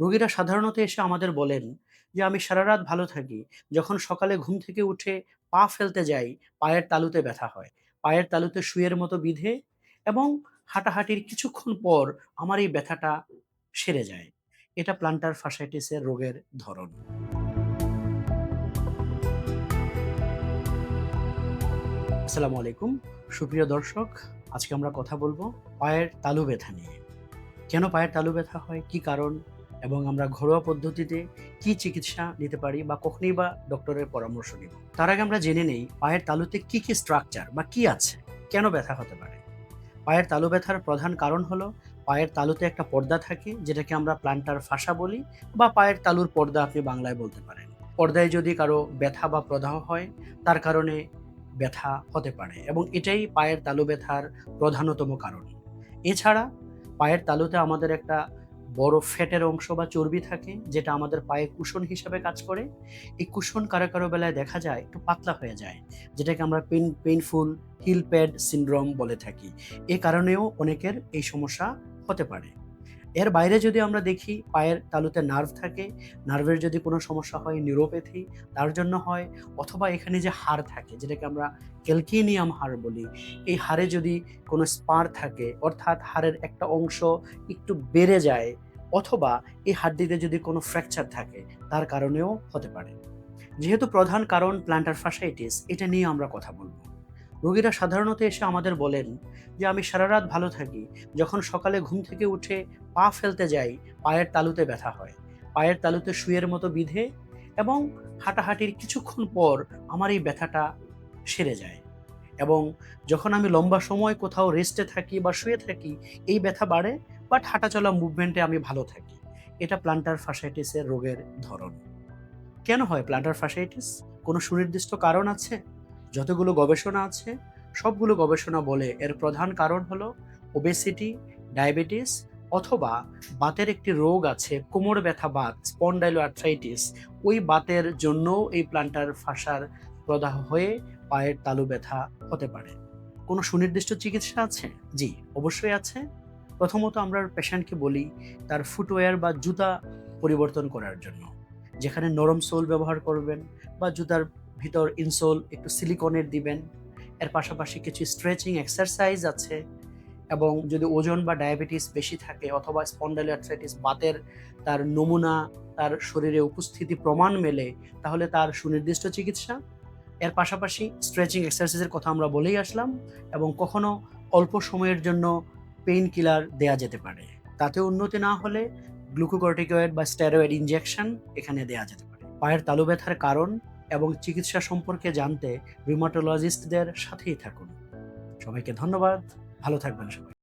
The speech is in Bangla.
রোগীরা সাধারণত এসে আমাদের বলেন যে, আমি সারা রাত ভালো থাকি। যখন সকালে ঘুম থেকে উঠে পা ফেলতে যাই, পায়ের তালুতে ব্যথা হয়। পায়ের তালুতে শুয়ের মতো বিধে এবং হাঁটাহাঁটির কিছুক্ষণ পর আমার এই ব্যথাটা সেরে যায়। এটা প্লান্টার ফাসাইটিসের রোগের ধরন। আসসালামু আলাইকুম। সুপ্রিয় দর্শক, আজকে আমরা কথা বলব পায়ের তালু ব্যথা নিয়ে। কেন পায়ের তালু ব্যথা হয়? কি কারণ? এবং আমরা ঘরোয়া পদ্ধতিতে কি চিকিৎসা নিতে পারি বা কখনই বা ডক্টরের পরামর্শ নিব তার আগে আমরা জেনে নেই পায়ের তালুতে কি কি স্ট্রাকচার বা কি আছে, কেন ব্যথা হতে পারে? পায়ের তালু ব্যথার প্রধান কারণ হলো পায়ের তালুতে একটা পর্দা থাকে যেটাকে আমরা প্লান্টার ফাঁসা বলি বা পায়ের তালুর পর্দা আপনি বাংলায় বলতে পারেন। পর্দায় যদি কারও ব্যথা বা প্রদাহ হয়, তার কারণে ব্যথা হতে পারে এবং এটাই পায়ের তালু ব্যথার প্রধানতম কারণ। এছাড়া পায়ের তালুতে আমাদের একটা বড় ফ্যাটের অংশ বা চর্বি থাকে, যেটা আমাদের পায়ে কুশন হিসাবে কাজ করে। এই কুশন কারও কারও বেলায় দেখা যায় একটু পাতলা হয়ে যায়, যেটাকে আমরা pain, painful heel pad syndrome বলে থাকি। এ কারণেও অনেকের এই সমস্যা হতে পারে। এর বাইরে যদি আমরা দেখি পায়ের তালুতে নার্ভ থাকে নার্ভের যদি কোনো সমস্যা হয় নিউরোপ্যাথি তার জন্য হয়, অথবা এখানে যে হাড় থাকে, যেটাকে আমরা ক্যালকিনিয়াম হাড় বলি, এই হাড়ে যদি কোনো স্পার থাকে, অর্থাৎ হাড়ের একটা অংশ একটু বেড়ে যায়, অথবা এই হাড্ডিতে যদি কোনো ফ্র্যাকচার থাকে, তার কারণেও হতে পারে। যেহেতু প্রধান কারণ প্ল্যান্টার ফাসাইটিস এটা নিয়ে আমরা কথা বলব। রোগীরা সাধারণত এসে আমাদের বলেন যে, আমি সারা রাত ভালো থাকি। যখন সকালে ঘুম থেকে উঠে পা ফেলতে যাই, পায়ের তালুতে ব্যথা হয়। পায়ের তালুতে শুয়ের মতো বিধে এবং হাঁটাহাঁটির কিছুক্ষণ পর আমার এই ব্যথাটা সেরে যায়। এবং যখন আমি লম্বা সময় কোথাও রেস্টে থাকি বা শুয়ে থাকি, এই ব্যথা বাড়ে বাট হাঁটাচলা মুভমেন্টে আমি ভালো থাকি। এটা প্লান্টার ফাসাইটিসের রোগের ধরন। কেন হয় প্লান্টার ফাসাইটিস কোনো সুনির্দিষ্ট কারণ আছে? যতগুলো গবেষণা আছে, সবগুলো গবেষণা বলে এর প্রধান কারণ হলো ওবেসিটি ডায়াবেটিস অথবা বাতের একটি রোগ আছে, কোমর ব্যথা, বাত স্পন্ডাইলো আর্থ্রাইটিস ওই বাতের জন্য এই প্লান্টার ফাঁসার প্রদাহ হয়ে পায়ের তালু ব্যথা হতে পারে। কোনো সুনির্দিষ্ট চিকিৎসা আছে? জি, অবশ্যই আছে। প্রথমত আমরা পেশেন্টকে বলি তার ফুটওয়্যার বা জুতা পরিবর্তন করার জন্য। যেখানে নরম সোল ব্যবহার করবেন বা জুতার ভিতর ইনসোল একটু সিলিকনের দিবেন। এর পাশাপাশি কিছু স্ট্রেচিং এক্সারসাইজ আছে এবং যদি ওজন বা ডায়াবেটিস বেশি থাকে অথবা স্পন্ডাইলার্থাইটিস বাতের তার নমুনা তার শরীরে উপস্থিতি প্রমাণ মেলে, তাহলে তার সুনির্দিষ্ট চিকিৎসা। এর পাশাপাশি স্ট্রেচিং এক্সারসাইজের কথা আমরা বলেই আসলাম এবং কখনো অল্প সময়ের জন্য পেইন কিলার দেয়া যেতে পারে। তাতে উন্নতি না হলে গ্লুকোকর্টিকয়েড বা স্টেরয়েড ইনজেকশন এখানে দেয়া যেতে পারে। পায়ের তালু ব্যথার কারণ এবং চিকিৎসা সম্পর্কে জানতে রিমাটোলজিস্টদের সাথেই থাকুন। সবাইকে ধন্যবাদ। ভালো থাকবেন সবাই।